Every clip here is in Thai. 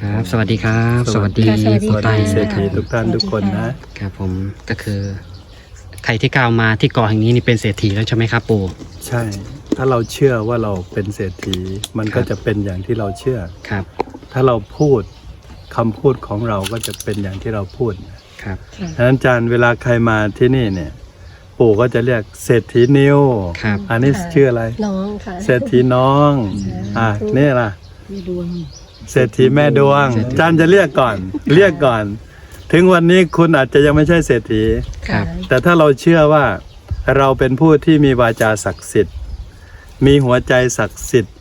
ครับ สวัสดีครับ สวัสดีค่ะสวัสดีปู่ค่ะไตเศรษฐีนะคทุรับกท่านทุกคนนะครับผมก็คือใครที่ก้าวมาที่เกาะแห่งนี้นี่เป็นเศรษฐีแล้วใช่ไหมครับปู่ใช่ ถ้าเราเชื่อว่าเราเป็นเศรษฐี มันก็จะเป็นอย่างที่เราเชื่อครับ ถ้าเราพูดคำพูดของเราก็จะเป็นอย่างที่เราพูดครับค่ะดังนั้นอาจารย์เวลาใครมาที่นี่เนี่ย ปู่ก็จะเรียกเศรษฐีนิวครับอันนี้ค่ะชื่ออะไรน้องค่ะเศรษฐีน้องใช่อะนี่ล่ะมีดวง เศรษฐีแม่ดวงเศรษฐีอาจารย์จะเรียกก่อน เรียกก่อน ถึงวันนี้คุณอาจจะยังไม่ใช่เศรษฐีครับ แต่ถ้าเราเชื่อว่าเราเป็นผู้ที่มีวาจาศักดิ์สิทธิ์ มีหัวใจศักดิ์สิทธิ์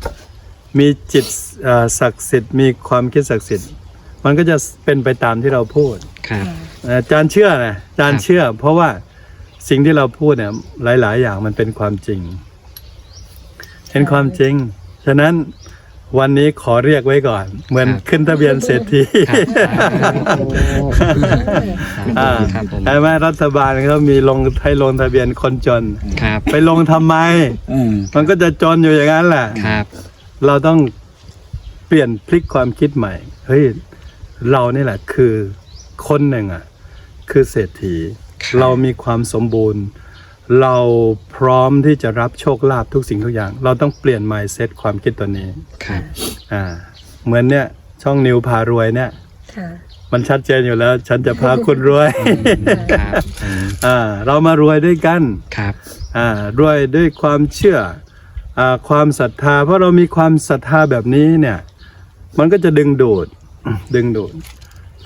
มีจิตเอ่อศักดิ์สิทธิ์ มีความคิดศักดิ์สิทธิ์ มันก็จะเป็นไปตามที่เราพูดครับอาจารย์เชื่อนะอาจารย์เชื่อ เพราะว่าสิ่งที่เราพูดเนี่ยหลาย ๆ อย่างมันเป็นความจริงเป็นความจริง ฉะนั้น วันนี้ขอเรียกไว้ก่อน เหมือนครับขึ้นทะเบียนเศรษฐีอ่าครับผม ใช่ไหมรัฐบาลเขามีลงให้ลงทะเบียนคนจน ครับไปลงทำไมมันก็จะจนอยู่อย่างนั้นแหละ ครับ เราต้องเปลี่ยนพลิกความคิดใหม่ เฮ้ย เรานี่แหละคือคนหนึ่งอะ คือเศรษฐี ครับ เรามีความสมบูรณ์ เราพร้อมที่จะรับโชคลาภทุกสิ่งทุกอย่าง เราต้องเปลี่ยน mindset ความคิดตัวนี้ครับอ่าเหมือนเนี่ยช่องนิวพารวยเนี่ย ค่ะมันชัดเจนอยู่แล้ว ฉันจะพาคุณรวย ครับผมอ่าเรามารวยด้วยกันครับอ่ารวยด้วยความเชื่ออ่าความศรัทธา เพราะเรามีความศรัทธาแบบนี้เนี่ย มันก็จะดึงดูด ดึงดูด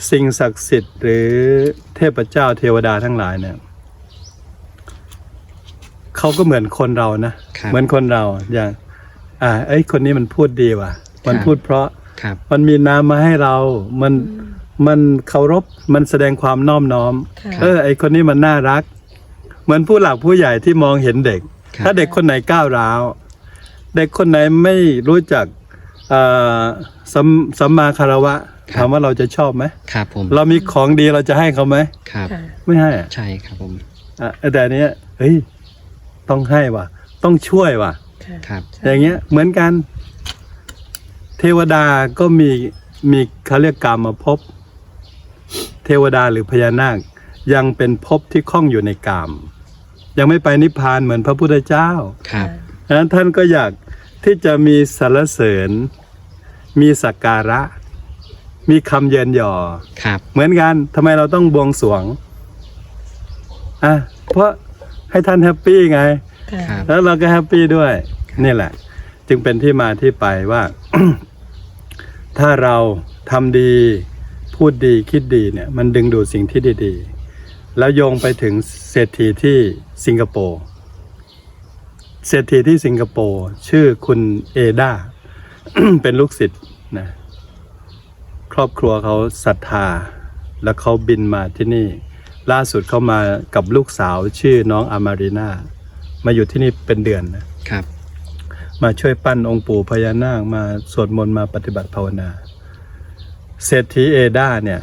สิ่งศักดิ์สิทธิ์หรือเทพเจ้าเทวดาทั้งหลายเนี่ย เขาก็เหมือนคนเรานะครับเหมือนคนเราอย่าง อ่าเอ้ยคนนี้มันพูดดีว่ะ มันครับพูดเพราะครับมันมีน้ำมาให้เรา มันมันเคารพมันแสดงความนอบน้อมค่ะเออ ไอคนนี้มันน่ารัก เหมือนผู้หลักผู้ใหญ่ที่มองเห็นเด็กครับถ้าเด็กคนไหนก้าวร้าว เด็กคนไหนไม่รู้จักเอ่อสัมสัมมาคารวะถามว่าเราจะชอบไหมครับผม เรามีของดีเราจะให้เขาไหมครับค่ะไม่ให้อะใช่ครับผมอะแต่อันเนี้ยเฮ้ย ต้องให้ว่ะ ต้องช่วยว่ะค่ะ ครับอย่างเงี้ยเหมือนกัน เทวดาก็มีมีเขาเรียกกรรมภพเทวดาหรือพญานาค ยังเป็นภพที่คล้องอยู่ในกามยังไม่ไปนิพพานเหมือนพระพุทธเจ้าครับดังนั้นท่านก็อยากที่จะมีสรรเสริญ มีสักการะ มีคำเยินยอครับ เหมือนกันทำไมเราต้องบวงสรวงอะเพราะ ให้ท่านแฮปปี้ไงค่ะครับ แล้วเราก็แฮปปี้ด้วย นี่แหละ จึงเป็นที่มาที่ไปว่า ถ้าเราทำดี พูดดีคิดดีเนี่ย มันดึงดูดสิ่งที่ดีๆ แล้วโยงไปถึงเศรษฐีที่สิงคโปร์เศรษฐีที่สิงคโปร์ชื่อคุณเอดา เป็นลูกศิษย์นะครอบครัวเขาศรัทธา แล้วเขาบินมาที่นี่ ล่าสุดเขามากับลูกสาวชื่อน้องอามารีนามาอยู่ที่นี่เป็นเดือนนะครับ มาช่วยปั้นองค์ปู่พญานาคมาสวดมนต์มาปฏิบัติภาวนา เศรษฐีเอดาเนี่ย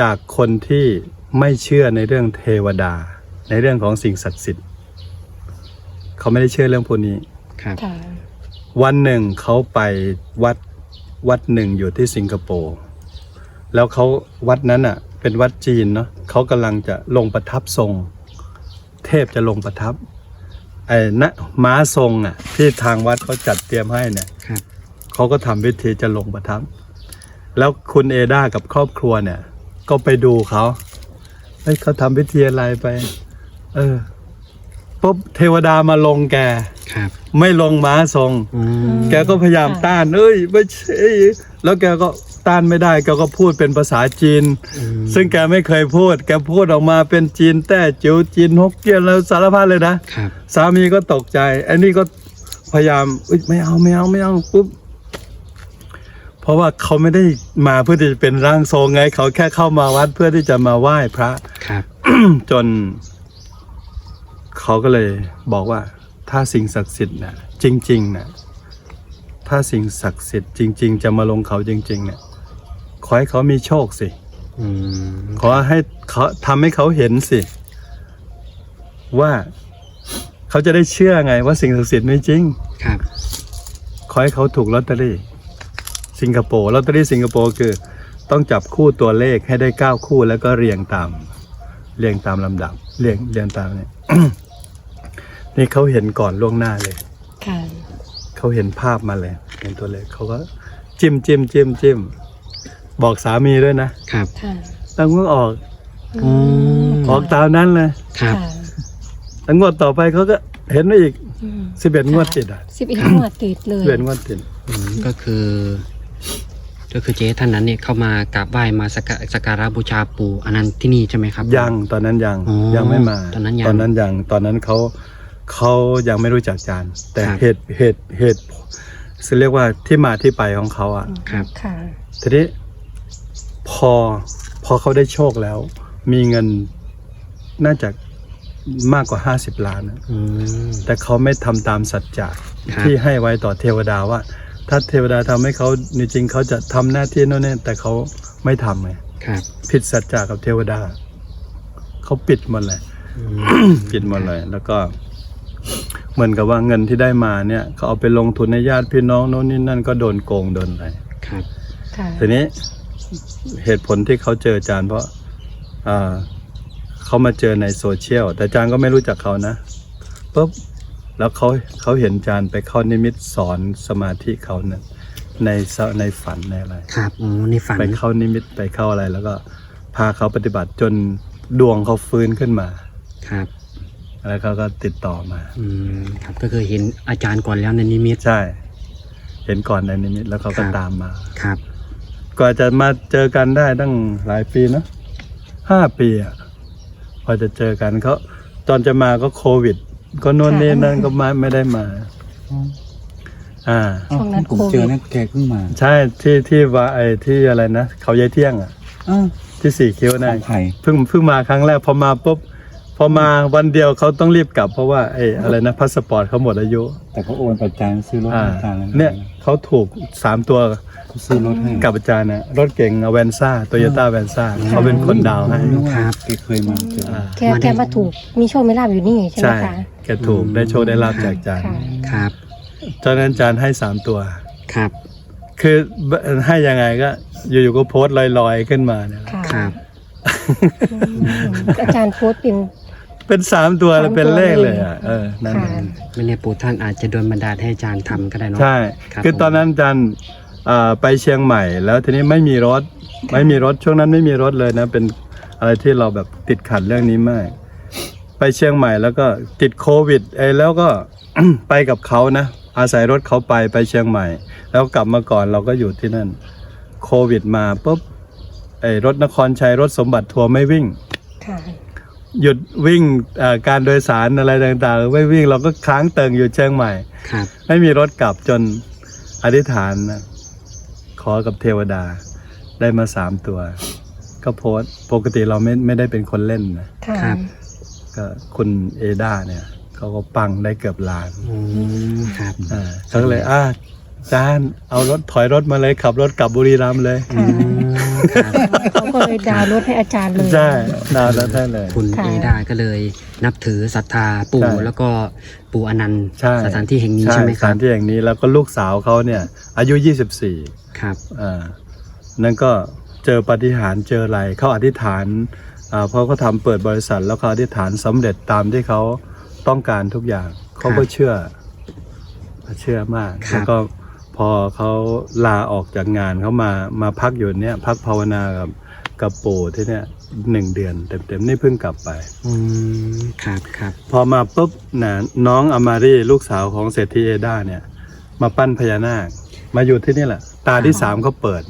จากคนที่ไม่เชื่อในเรื่องเทวดา ในเรื่องของสิ่งศักดิ์สิทธิ์ เขาไม่ได้เชื่อเรื่องพวกนี้ครับค่ะวันหนึ่งเขาไปวัดวัดหนึ่งอยู่ที่สิงคโปร์แล้วเขาวัดนั้นอะ เป็นวัดจีนเนาะเขากำลังจะลงประทับทรง เทพจะลงประทับ ไอ้นะม้าทรงอะ ที่ทางวัดเขาจัดเตรียมให้เนี่ยครับ เขาก็ทำพิธีจะลงประทับ แล้วคุณเอดากับครอบครัวเนี่ย ก็ไปดูเขาเฮ้ยเขาทำพิธีอะไรไป เออปุ๊บเทวดามาลงแก ครับไม่ลงม้าทรง อืมแกก็พยายามค่ะต้าน เอ้ยไม่ใช่แล้วแกก็ ต้านไม่ได้แกก็พูดเป็นภาษาจีนอืมซึ่งแกไม่เคยพูด แกพูดออกมาเป็นจีน แต่จิ๋วจีนฮกเกี้ยนแล้วสารพัดเลยนะครับสามีก็ตกใจไอ้นี่ก็พยายามเอ้ยไม่เอาไม่เอาไม่เอาปุ๊บเพราะว่าเขาไม่ได้มาเพื่อที่จะเป็นร่างทรงไง เขาแค่เข้ามาวัดเพื่อที่จะมาไหว้พระครับจน เขาก็เลยบอกว่า ถ้าสิ่งศักดิ์สิทธิ์นะจริง ๆนะถ้าสิ่งศักดิ์สิทธิ์จริง ๆ จะมาลงเขาจริง ๆ เนี่ย ขอให้เขามีโชคสิอืมขอให้เขาทำให้เขาเห็นสิ ว่าเขาจะได้เชื่อไง ว่าสิ่งศักดิ์สิทธิ์ไม่จริง ครับ ขอให้เขาถูกลอตเตอรี่สิ่งสิงคโปร์ลอตเตอรี่สิงคโปร์คือ ต้องจับคู่ตัวเลขให้ได้เก้าคู่แล้วก็เรียงตาม เรียงตามลำดับ เรียงเรียงตามเนี่ยนี่เขาเห็นก่อนล่วงหน้าเลยค่ะเขาเห็นภาพมาเลย เห็นตัวเลขเขาก็จิ้มจิ้มจิ้มจิ้ม บอกสามีด้วยนะครับค่ะตั้งงวดออกอืมออกตามนั้นเลยครับค่ะตั้งงวดต่อไปเขาก็เห็นมาอีกอืมสิบเอ็ดงวดติดอะสิบเอ็ดงวดติดเลย สิบเอ็ดงวดติด อืมก็คือ ก็คือเจ๊ท่านนั้นเนี่ยเข้ามากราบไหว้มาสักกะสักการะบูชาปู่อนันต์ที่นี่ใช่ไหมครับ ยังตอนนั้นยังอ๋อยังไม่มาตอนนั้นยังตอนนั้นยังตอนนั้นเขาเขายังไม่รู้จักจาน แต่ครับ เหตุเหตุเหตุเรียกว่าที่มาที่ไปของเขาอะ ครับ ค่ะ ทีนี้ พอพอเขาได้โชคแล้ว มีเงินน่าจะมากกว่า 50 ล้านนะอืม แต่เขาไม่ทำตามสัจจะครับ ที่ให้ไว้ต่อเทวดาว่า ถ้าเทวดาทำให้เขาจริงๆเขาจะทำหน้าที่โน่นนี่แต่เขาไม่ทำไงครับผิดสัจจะกับเทวดา เขาปิดหมดเลย อืม ปิดหมดเลย แล้วก็ เหมือนกับว่าเงินที่ได้มาเนี่ย เขาเอาไปลงทุนในญาติพี่น้องโน่นนี่นั่นก็โดนโกงโดนอะไรครับค่ะ ทีนี้ เหตุผลที่เขาเจออาจารย์ เพราะอ่าเขามาเจอในโซเชียล แต่อาจารย์ก็ไม่รู้จักเขานะปุ๊บแล้วเขาเขาเห็นอาจารย์ไปเข้านิมิตสอนสมาธิเขาเนี่ยในสในฝันในอะไรครับโอ้ในฝันไปเข้านิมิตไปเข้าอะไร แล้วก็พาเขาปฏิบัติจนดวงเขาฟื้นขึ้นมาครับแล้วเขาก็ติดต่อมา อืมครับก็คือเห็นอาจารย์ก่อนแล้วในนิมิต ใช่ เห็นก่อนในนิมิตแล้วเขาก็ครับตามมา ครับ กว่าจะมาเจอกันได้ตั้งหลายปีเนอะห้าปีอะพอจะเจอกันเขาตอนจะมาก็โควิด ก็โน่นนี่นั่นก็มาไม่ได้มา อ่า ช่วงนั้นผมโควิดเจอเนี่ยแกเพิ่งมาใช่ที่ที่ว่าไอ้ที่อะไรนะเขายายเที่ยงอะ อ้าวที่สี่คิ้วขนะองไผ่เพิ่งเพิ่งมาครั้งแรกพอมาปุ๊บพอมาวันเดียวเขาต้องรีบกลับ เพราะว่าไอ้อะไรนะพาสปอร์ตเขาหมดอายุ แต่เขาโอนปัจจัยซื้อรถอ่าให้อาจารย์แล้วเนี่ยเขาถูกสามตัว เขาซื้อรถให้กับอาจารย์นะรถเก่งอเวนซ่าโตโยต้าแวนซ่าเขาเป็นคนดาวน์ให้รู้ว่าแกเคยมาเจอ อ่าแกแกมาถูกมีโชคไม่ลาบอยู่นี่ใช่ไหมใช่ คะแกถูกได้โชคได้ลาบจากอาจารย์ค่ะครับ ตอนนั้นอาจารย์ให้สามตัว ครับ คือให้ยังไงก็อยู่ๆก็โพสต์ลอยๆขึ้นมาเนี่ยค่ะครับ อืมอาจารย์โพสต์เป็น เป็นสามตัวแล้วสามตัวเป็นเลขเลยอะเออนั่นค่ะเองไม่แน่ปู่ท่านอาจจะโดนบันดาลให้อาจารย์ทำก็ได้เนาะ ใช่ ครับคือตอนนั้นอาจารย์อ่า ไปเชียงใหม่ แล้วทีนี้ไม่มีรถไม่มีรถช่วงนั้นไม่มีรถเลยนะเป็นอะไรที่เราแบบติดขัดเรื่องนี้มาก ไปเชียงใหม่แล้วก็ติดโควิดไอ้แล้วก็ไปกับเขานะอาศัยรถเขาไปไปเชียงใหม่ แล้วกลับมาก่อนเราก็อยู่ที่นั่น โควิดมาปุ๊บไอ้รถนครชัยรถสมบัติทัวร์ไม่วิ่งค่ะหยุดวิ่งเอ่อการโดยสารอะไรต่างๆไม่วิ่งเราก็ค้างเติงอยู่เชียงใหม่ครับไม่มีรถกลับจนอธิษฐานนะ ขอกับเทวดาได้มาสามตัว ก็โพสต์ปกติเราไม่ไม่ได้เป็นคนเล่นนะค่ะครับ ก็คุณเอดาเนี่ยเขาก็ปังได้เกือบล้านอืมครับ อ่าเขาก็เลยอ่า จานเอารถถอยรถมาเลยขับรถกลับบุรีรัมย์เลยอืมครับเขาก็เลยดาวน์รถให้อาจารย์เลย ใช่นานแล้วแท้เลย คุณค่ะ เอดาก็เลยนับถือศรัทธาปู่ใช่แล้วก็ปู่อนันต์ใช่ สถานที่แห่งนี้ใช่ไหมคสรัถาบนที่อย่างนี้แล้วก็ลูกสาวเขาเนี่ย อายุ 24ครับ อ่านั่นก็เจอปาฏิหารย์เจออะไรเขาอธิษฐานอ่าเพราะเขาทำเปิดบริษัทแล้วเขาอธิษฐานสำเร็จตามที่เขาต้องการทุกอย่างเขาก็เชื่อเชื่อมากครับ แล้วก็ พอเขาลาออกจากงานเขามามาพักอยู่เนี่ยพักภาวนากับกับปู่ที่เนี่ยหนึ่งเดือนเต็มๆนี่เพิ่งกลับไป อืมครับครับพอมาปุ๊บนะน้องอมารีลูกสาวของเศรษฐีเอดาเนี่ย มาปั้นพญานาค มาอยู่ที่นี่แหละ ตาที่สามเขาเปิด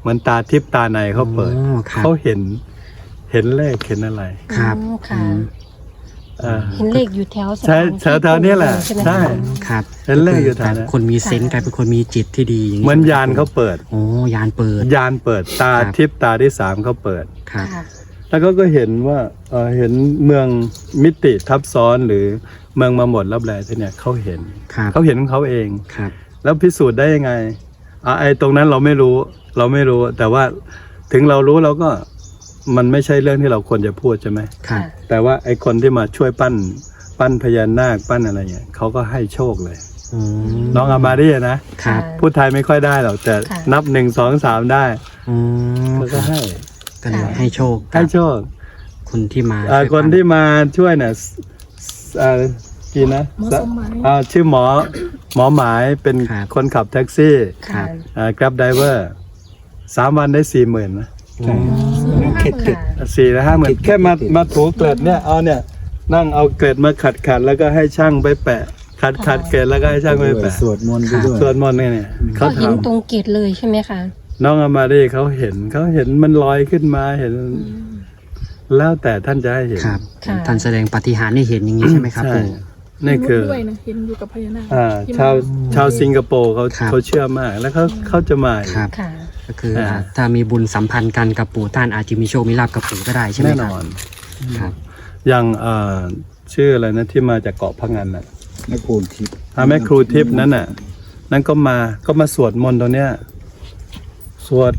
เหมือนตาทิพย์ตาในเขาเปิด อ๋อครับเขาเห็นเห็นเลขเห็นอะไร ครับอืมค่ะ อืมเออเห็นเลขอยู่แถวสถานใช่ที่แถวๆเนี่ยแหละใช่ไหมใช่ คะครับเห็นเลขอยู่แถวนั้นกลายเป็นคนมีเซนส์กลายเป็นคนมีจิตที่ดีอย่างเหมือนยานเขาเปิด โอ้ยานเปิด ยานเปิดตาครับ ทิพย์ตาที่สามเขาเปิด ครับ ค่ะ แล้วก็ก็เห็นว่าเออเห็นเมืองมิติทับซ้อนหรือเมืองมาหมดรับแลที่เนี่ยเขาเห็นครับเขาเห็นของเขาเอง ครับ แล้วพิสูจน์ได้ยังไงอะไอ้ตรงนั้นเราไม่รู้ เราไม่รู้ แต่ว่าถึงเรารู้เราก็ มันไม่ใช่เรื่องที่เราควรจะพูดใช่ไหม ครับ แต่ว่าไอ้คนที่มาช่วยปั้น ปั้นพญานาคปั้นอะไรเงี้ยเขาก็ให้โชคเลยออืมน้องอามารีนะ ครับ พูดไทยไม่ค่อยได้หรอกแต่ค่ะ นับหนึ่งสองสามได้อืมแล้วก็ให้ก็เลยให้โชคให้โชคคนที่มาอ่าช่วยคนที่มาช่วยเนี่ยอ่ากี่นะหมอสมหมาย อ่าชื่อหมอหมอหมายเป็นครับคนขับแท็กซี่ ครับอ่า grab driver สามวันได้สี่หมื่นนะใช่ เข็ดเข็ด สี่และห้าหมื่นติดแค่มาติดมาถูเกล็ดเนี่ยเอาเนี่ยนั่งเอาเกล็ดมาขัดขัดแล้วก็ให้ช่างไปแปะ ขัดขัดเกล็ดแล้วก็ให้ช่างไปแปะสวดมนต์ไปด้วยส่วนมนต์เนี่ยเนี่ยก็เขาเห็นทำตรงเกตเลยใช่ไหมคะน้องอามารีเขาเห็นเขาเห็นมันลอยขึ้นมาเห็น แล้วแต่ท่านจะให้เห็น ครับค่ะท่านแสดงปาฏิหาริย์ให้เห็นอย่างนี้ใช่ไหมครับใช่ ปู่ นี่คือ ด้วยนะเห็นอยู่กับพญานาคอ่าที่ชาวมาชาวสิงคโปร์เขาครับ เขาเชื่อมากแล้วเขาเขาจะมาอีก ครับ ค่ะ ก็คืออ่าอ่าถ้ามีบุญสัมพันธ์กันกับปู่ท่านอาจจะมีโชคมีลาบกับปู่ก็ได้ใช่ไหมแน่คนรับ อนครับ อย่างเอ่อชื่ออะไรนะที่มาจากเกาะพังงันน่ะแม่ปูนทิพย์อาแม่ครูทิพย์นั้นน่ะ นั่นก็มาก็มาสวดมนต์ตรงเนี้ยสวด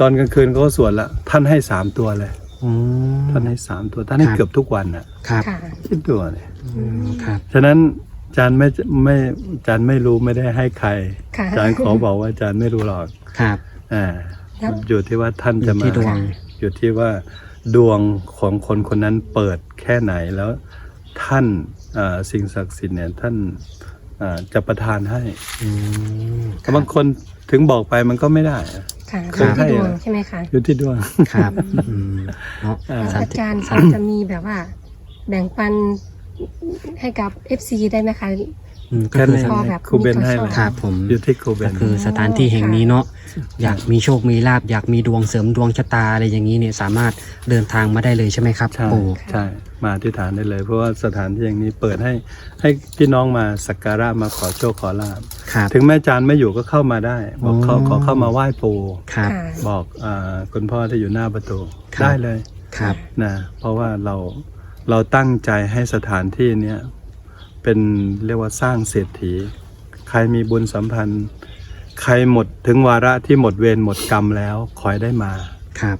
ตอนกลางคืนเขาก็สวดละท่านให้สามตัวเลยอืมท่านให้สามตัวท่านให้ครับ เกือบทุกวันน่ะครับค่ะคิดตัวเนี่ยอืมครับ ฉะนั้นอาจารย์ไม่ไม่อาจารย์ไม่รู้ไม่ได้ให้ใครค่ะอาจารย์ขอบอกว่าอาจารย์ไม่รู้หรอก ครับ อ่าครับ อยู่ที่ว่าท่านจะอยู่มาที่ดวง อยู่ที่ว่าดวงของคนคนนั้นเปิดแค่ไหนแล้วท่านอ่าสิ่งศักดิ์สิทธิ์เนี่ยท่านอ่าจะประทานให้อืมแต่บางคนถึงบอกไปมันก็ไม่ได้อะค่ะเคดูยให้ที่ดวงอะใช่ไหมคะ อยู่ที่ดวง ครับอืมเนาะอ่าแล้วสาอาธุจารย์พอจะมีแบบว่า แบ่งปันให้กับ FC ได้ไหมคะ อืมก็แค่คือนี้พอแบบครูเบนมีตัวให้ช่เลวยยครับผมอยู่ที่ครูเบก็น คือสถานที่แห่งนี้เนาะอยากมีโชคมีลาบอยากมีดวงเสริมดวงชะตาอะไรอย่างนี้เนี่ยสามารถเดินทางมาได้เลยใช่ไหมครับใช่ปู่ ใช่มาที่ฐานได้เลย เพราะว่าสถานที่อย่างนี้เปิดให้ให้พี่น้องมาสักการะมาขอโชคขอลาบครับถึงแม่จานไม่อยู่ก็เข้ามาได้ บอกเขาอ๋อขอเข้ามาไหว้ปู่ครับ ค่ะ บอกอาคุณพ่อที่อยู่หน้าประตูครับ ได้เลยครับ นะเพราะว่าเราเราตั้งใจให้สถานที่เนี้ย เป็นเรียกว่าสร้างเศรษฐี ใครมีบุญสัมพันธ์ ใครหมดถึงวาระที่หมดเวรหมดกรรมแล้วขอให้ได้มา ครับ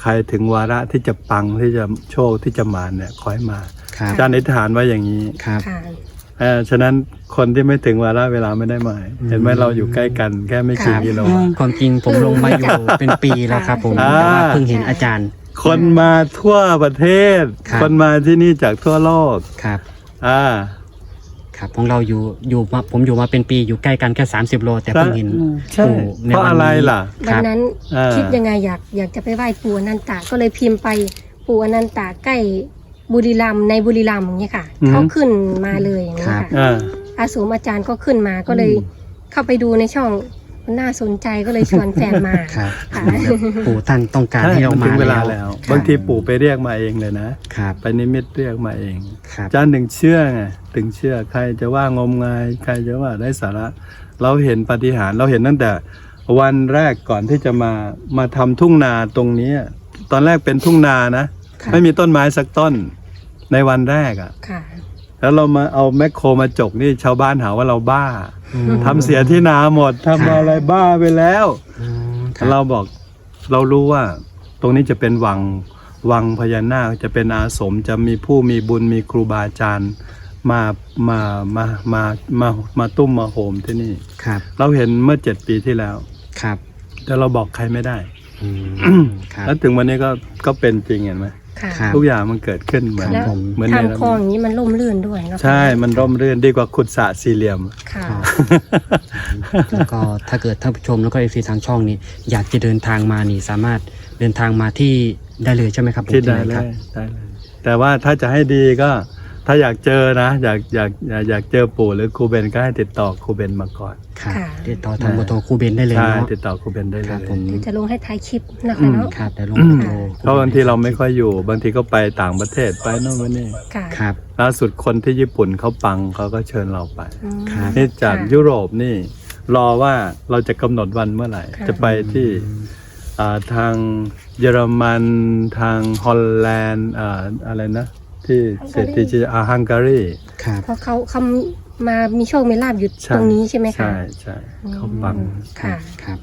ใครถึงวาระที่จะปังที่จะโชคที่จะมาเนี่ยขอให้มาครับอาจารย์อธิษฐานไว้อย่างนี้ครับ ค่ะเอ่อฉะนั้นคนที่ไม่ถึงวาระเวลาไม่ได้มาเห็นไหมเราอยู่ใกล้กันแค่ไม่กี่ครับกิโล ความจริงผมลงมาอยู่เป็นปีแล้วครับผมอ่า แต่ว่าเพิ่งเห็นอาจารย์ คนมาทั่วประเทศ ครับ คนมาที่นี่จากทั่วโลก ครับ อ่า ครับของเราอยู่อยู่มาผมอยู่มาเป็นปีอยู่ใกล้กันแค่30 โล แต่เพิ่งเห็นใช่ ปู่ในเพราะวันอะไรนี้ล่ะควันรับนั้นอ่า คิดยังไงอยากอยากจะไปไหว้ปู่อนันตะก็เลยพิมพ์ไปปู่อนันตะใกล้บุรีรัมย์ในบุรีรัมย์อย่างเงี้ยค่ะอืม เขาขึ้นมาเลยอย่างเงี้ยครัค่ะบอ่า อาสมอาจารย์ก็ขึ้นมาก็เลยอืมเข้าไปดูในช่องมั นน่าสนใจก็เลยชวนแฟนมา ครับค่ะ ปู่ท่านต้องการใช่ให้เรามันมาถึงเวลาแล้แล้ววบางทีปู่ไปเรียกมาเองเลยนะ ครับไปนิมิตเรียกมาเองครับ อาจารย์ถึงเชื่อไงถึงเชื่อใครจะว่างมงาย ใครจะว่าได้สาระ เราเห็นปาฏิหารย์เราเห็นตั้งแต่ วันแรกก่อนที่จะมามาทำทุ่งนาตรงนี้ตอนแรกเป็นทุ่งนานะ ค่ะ ไม่มีต้นไม้สักต้นในวันแรกอะ่ะค่ะ แล้วเรามาเอาแมคโครมาจกนี่ชาวบ้านหาว่าเราบ้าอืมทำเสียที่นาหมดทำอะไรบ้าไปแล้วอืมครับเราบอกเรารู้ว่า ตรงนี้จะเป็นวังวังพญานาคจะเป็นอาสมจะมีผู้มีบุญมีครูบาอาจารย์มามามามามามาตุ้มมาโหมที่นี่ครับ เราเห็นเมื่อเจ็ดปีที่แล้วครับ แต่เราบอกใครไม่ได้อืมครับแล้วถึงวันนี้ก็ก็เป็นจริงเห็นไหม ค่ะ ครับ ทุกอย่างมันเกิดขึ้นเหมือนครับผมเหมือนในทำคลองอย่างนี้มันล่มลื่นด้วยเนาะใช่ มันร่มรื่นดีกว่าขุดสระสี่เหลี่ยม ค่ะ แล้วก็ถ้าเกิดท่านผู้ชมแล้วก็เอฟซีทางช่องนี้ อยากจะเดินทางมานี่สามารถเดินทางมาที่ได้เลยใช่ไหมครับผมที่ได้หนเลครับ ยได้เลยแต่ว่าถ้าจะให้ดีก็ ถ้าอยากเจอนะ อยากอยากอยากอยากเจอปู่หรือครูเบนก็ให้ติดต่อครูเบนมาก่อน ครับค่ะ ติดต่อทางเบอร์โทรครูเบนได้เลยใช่เนาะติดต่อครูเบนได้เลครับยผมจะลงให้ท้ายคลิปนะอืคะมเนาะครับแต่ลงเบอร์โทรเพราะบางทีเราไม่ค่อยอยู่ บางทีก็ไปต่างประเทศไปโน่นไปนี่ค่ะครับล่าสุดคนที่ญี่ปุ่นเขาปังเขาก็เชิญเราไป อืมครับนี่จากค่ะยุโรปนี่รอว่าเราจะกำหนดวันเมื่อไหร่ ค่ะ จะไปที่อ่าทางเยอรมันทางฮอลแลนด์อ่าอะไรนะ ที่เศรษฐีอาฮังการีครับ เพราะเขาเขามามีโชคมีลาบอยู่ใช่ตรงนี้ใช่ไหมคะ ใช่ใช่เขาปังค่ะ ครับ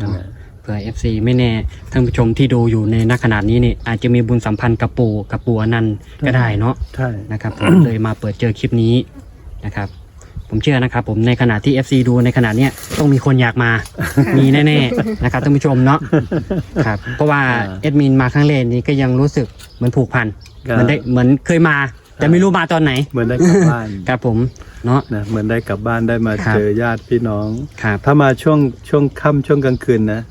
นั่นแหละเผื่อ FC ไม่แน่ท่านผู้ชมที่ดูอยู่ในนักขนาดนี้นี่อาจจะมีบุญสัมพันธ์กับปู่กับปู่อนันต์ก็ได้เนาะ ใช่ นะครับผมเลยมาเปิดเจอคลิปนี้นะครับ ผมเชื่อนะครับผมในขณะที่ FC ดูในขณะเนี้ยต้องมีคนอยากมา มีแน่ๆนะครับท่านผู้ชมเนาะครับเพราะว่าอ่าเอดมินมาครั้งแรกนี้ก็ยังรู้สึกเหมือนผูกพันครับ เหมือนได้เหมือนเคยมา แต่ไม่รู้มาตอนไหน เหมือนได้กลับบ้านครับผมเนาะนะเหมือนได้กลับบ้านได้มาครับเจอญาติพี่น้องครับถ้ามาช่วงช่วงค่ำช่วงกลางคืนนะ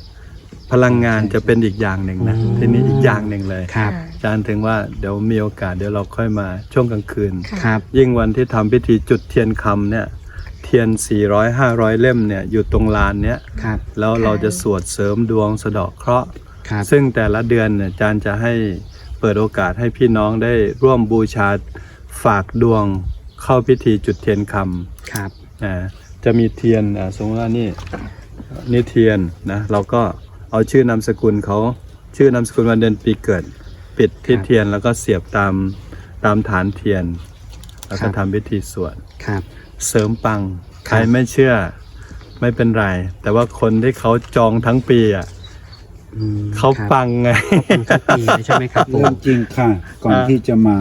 พลังงานจะเป็นอีกอย่างหนึ่งนะอืมทีนี้อีกอย่างหนึ่งเลยครับอาจารย์ถึงว่าเดี๋ยวมีโอกาสเดี๋ยวเราค่อยมาช่วงกลางคืนค่ะครับยิ่งวันที่ทำพิธีจุดเทียนคำเนี่ย เทียน 400 500 เล่มเนี่ยอยู่ตรงลานเนี้ยครับแล้วเราจะสวดเสริมดวงสะเดาะเคราะห์ครับซึ่งแต่ละเดือนเนี่ยอาจารย์จะให้ เปิดโอกาสให้พี่น้องได้ร่วมบูชาฝากดวงเข้าพิธีจุดเทียนคำครับอ่าจะมีเทียนอ่าสมมติว่านี่นี่เทียนนะเราก็เอาชื่อนามสกุลเขาชื่อนามสกุลวันเดือนปีเกิด ปิดที่เทียนแล้วก็เสียบตามตามฐานเทียน แล้วก็ทำพิธีสวด ครับ เสริมปัง ครับ ใครไม่เชื่อไม่เป็นไร แต่ว่าคนที่เขาจองทั้งปีอะ อืมเขาครับปังไงเป็นทุกปีเลยใช่ไหมครับผมเรื่องจริงค่ะ ก่อนอ่า ที่จะมา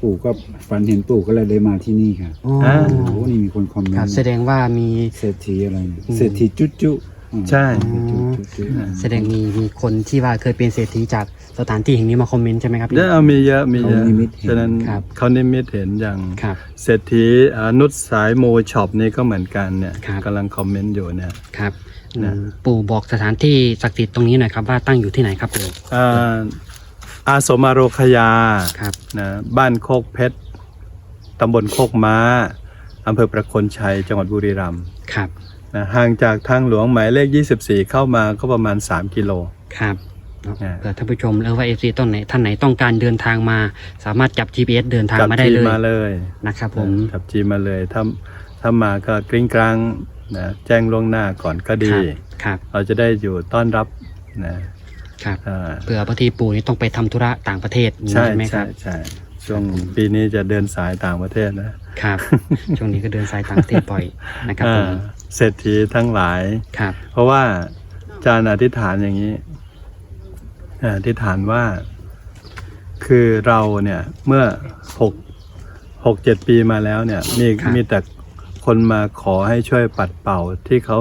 ปู่ก็ฝันเห็นปู่ก็เลยได้มาที่นี่ค่ะอ๋ออ่า โอ้โหนี่มีคนคอมเมนครับต์แสดงว่ามี เศรษฐีอะไรเนี่ยอืม เศรษฐีจุ๊จุอืมใช่เศรษฐีจุ๊จุแสดงมีมีคนที่ว่าเคยเป็นเศรษฐีจากสถานที่แห่งนี้มาคอมเมนต์ใช่ไหมครับพี่เยอะเอามีเยอะมีเยอะเขานิมิตเห็นฉะนั้นครับ เขานิมิตเห็นอย่างครับ เศรษฐีอ่านุชสายโมช็อปนี่ก็เหมือนกันเนี่ยครับ กำลังคอมเมนต์อยู่เนี่ย ครับ นะอืมปู่บอกสถานที่ศักดิ์สิทธิ์ตรงนี้หน่อยครับว่าตั้งอยู่ที่ไหนครับปู่อ่าอาสมาโรคยาครับนะบ้านโคกเพชรตำบลโคกม้าอำเภอประโคนชัยจังหวัดบุรีรัมย์ครับนะห่างจากทางหลวงหมายเลข 24 เข้ามาก็ประมาณ 3 กิโลครับเนาะอ่าเผื่อท่านผู้ชมหรือว่าเอฟซีต้นไหนท่านไหนต้องการเดินทางมา สามารถจับ GPS เดินทางจับมาได้จีเลยมาเลยนะครับผมจับจีมาเลยถ้าถ้ามาก็กริ้งกลาง นะแจ้งล่วงหน้าก่อนก็ดี ครับเราจะได้อยู่ต้อนรับนะครับอ่าเผื่อบางทีปู่นี่ต้องไปทำธุระต่างประเทศอย่างนี้ใช่ใช่ไหมคใช่รับใช่ช่วงปีนี้จะเดินสายต่างประเทศนะครับ ช่วงนี้ก็เดินสายต่างประเทศบ่อยนะครับผมอ่าเศรษฐีทั้งหลายครับ เพราะว่าอาจารย์อธิษฐานอย่างนี้อ่าอธิษฐานว่า คือเราเนี่ยเมื่อหกหกเจ็ดปีมาแล้วเนี่ยมีครับมีแต่ คนมาขอให้ช่วยปัดเป่าที่เขา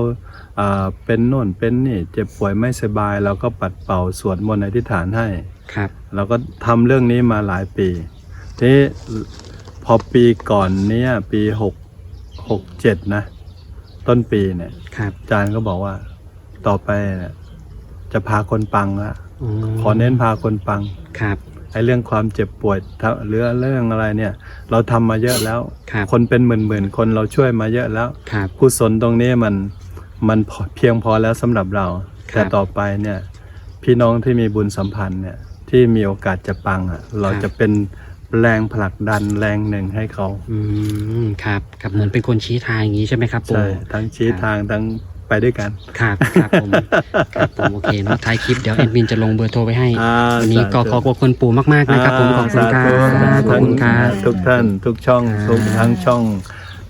อ่าเป็นโน่นเป็นนี่เจ็บป่วยไม่สบายเราก็ปัดเป่าสวดมนต์อธิษฐานให้ครับเราก็ทำเรื่องนี้มาหลายปีทีนี้พอปีก่อนเนี้ยปีหกหกเจ็ดนะ ต้นปีเนี่ยครับอาจารย์ก็บอกว่าต่อไปเนี่ยจะพาคนปังละอ๋อขอเน้นพาคนปังครับไอ้เรื่องความเจ็บป่วยถ้าหรือเรื่องอะไรเนี่ย เราทำมาเยอะแล้วครับคนเป็นหมื่นๆคนเราช่วยมาเยอะแล้วครับกุศลตรงนี้มันมันพอเพียงพอแล้วสำหรับเราครับแต่ต่อไปเนี่ยพี่น้องที่มีบุญสัมพันธ์เนี่ยที่มีโอกาสจะปังอะเราจะเป็นแรงผลักดันแรงหนึ่งให้เขา อืมครับ ครับเหมือนเป็นคนชี้ทางอย่างนี้ใช่ไหมครับปู่ใช่ทั้งชี้ครับทางทั้ง ไปด้วยกัน ครับครับผมครับผมโอเคเนาะท้ายคลิปเดี๋ยวแอดมินจะลงเบอร์โทรไว้ให้อ่าวันนี้ก็สาธุ ขอขอบคุณปู่มากๆนะครับผมขอบคุณครัสาธุบขอบคุณครับ ทุกท่าน ทุกช่องครับ ทุกทั้งช่อง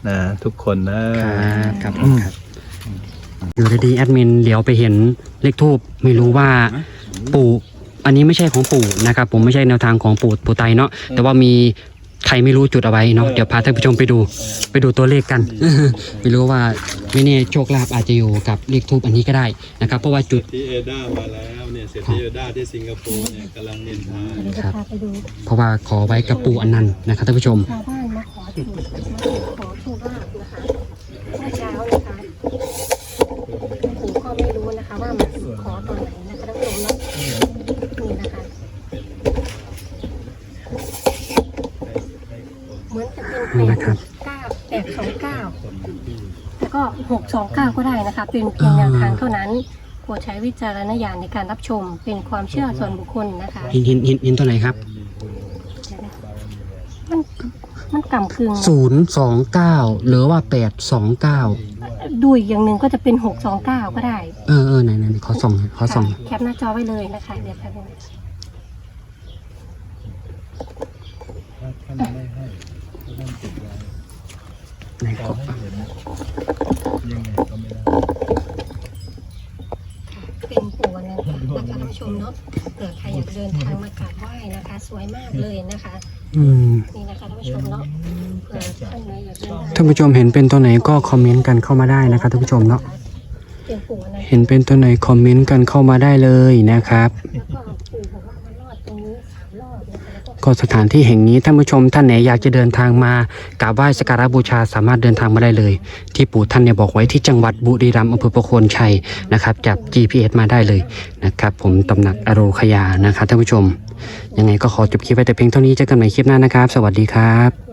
นะทุกคนนะ ครับครับผมครับอยู่ดีๆแอดมินเหลียวไปเห็นเลขทูบไม่รู้ว่าปู่อันนี้ไม่ใช่ของปู่นะครับผมไม่ใช่แนวทางของปู่ปู่ไตเนาะแต่ว่ามี ใครไม่รู้จุดเอาไว้เนาะเดี๋ยวพาท่านผู้ชมไปดู ไปดูตัวเลขกัน ไม่รู้ว่าไม่แน่โชคลาภอาจจะอยู่กับเลขทูบอันนี้ก็ได้นะครับ เพราะว่าจุดที่เอด้ามาแล้วเนี่ยเศรษฐีเอด้าที่สิงคโปร์เนี่ยกำลังเนินทางเดี๋ยวจะพาไปดูเพราะว่าขอไว้กับปู่อนันต์นะครับท่านผู้ชม ชาวบ้านมาขอถูกมาขอโชคลาภนะคะเมื่อเช้านะคะผมก็ไม่รู้นะคะว่ามาขอตอนไหนนะคะท่านผู้ชมเนาะนี่นะคะ เหมือนจะเป็นนี่แปนะดครับเก้าแปดสองเก้าแล้วก็หกสองเก้าก็ได้นะคะ เป็นเพียงแนวทางเท่านั้นโปรดใช้วิจารณญาณในการรับชมเป็นความเชื่อส่วนบุคคลนะคะเห็นเห็นเห็นเห็นตัวไหนครับมันมันกำกึ่งศูนย์สองเก้าหรือว่าแปดสองเก้าดูอีกอย่างหนึ่งก็จะเป็นหกสองเก้าก็ได้ เออเออไหนไหนขอส่องหน่อยขอส่องหน่อยแคปหน้าจอไว้เลยนะคะเดี๋ยวแป๊บนึง ไหนขอเป็นปูวันนั้นนะคะท่านผู้ชมเนาะเผื่อใครอยากเดินทางมากราบไหว้นะคะ สวยมากเลยนะคะอืมนี่นะคะท่านผู้ชมเนาะเผื่อท่านไหนอยากเดินทางท่านผู้ชมเห็นเป็นตัวไหนก็คอมเมนต์กันเข้ามาได้นะครับท่านผู้ชมเนาะเป็นปู่อะไรเห็นเป็นตัวไหนคอมเมนต์กันเข้ามาได้เลยนะครับ ก็สถานที่แห่งนี้ท่านผู้ชมท่านไหนอยากจะเดินทางมากราบไหว้สักการะบูชาสามารถเดินทางมาได้เลย ที่ปู่ท่านเนี่ยบอกไว้ที่จังหวัดบุรีรัมย์อำเภอประโคนชัยนะครับจับ GPS มาได้เลยนะครับผมตำหนักอโรคยานะครับท่านผู้ชม ยังไงก็ขอจบคลิปไว้แต่เพียงเท่านี้เจอกันใหม่คลิปหน้านะครับ สวัสดีครับ